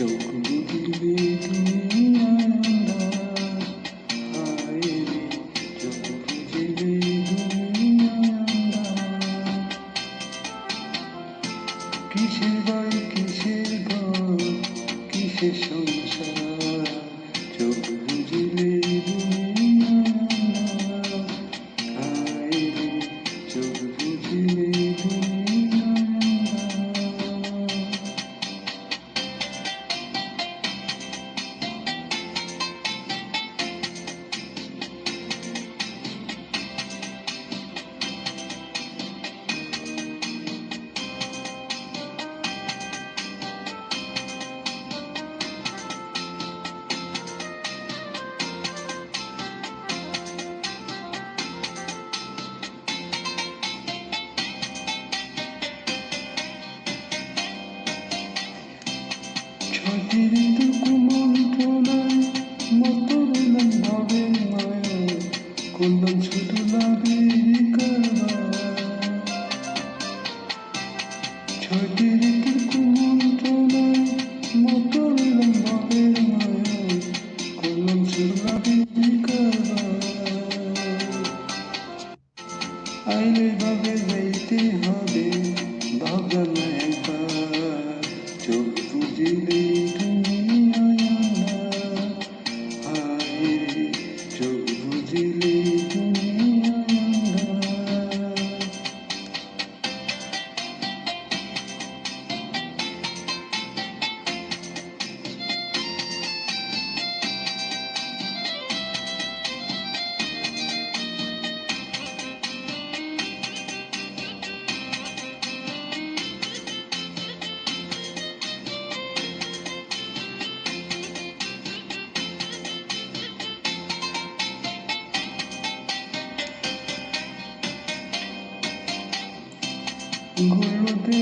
চোখ হায় দুনিয়া আন্ধার কিসের বাড়ি কিসের ঘর কিসের সংসার করলাম শুধু লাভের ছটির টুকু মন্ত্রণায়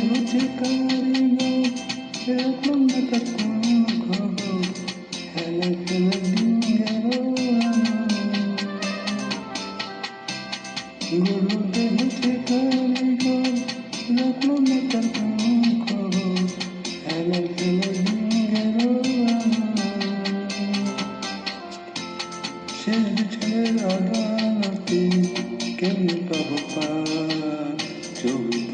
হচ্ছে কারিগর এরকম না তার কোনো খবর দিন গেল গলতে হচ্ছে কারিগর এরকম না তার কোনো খবর দিন গেল শেষ বিছানের আদালতে কেমনে পাবো পা চোখ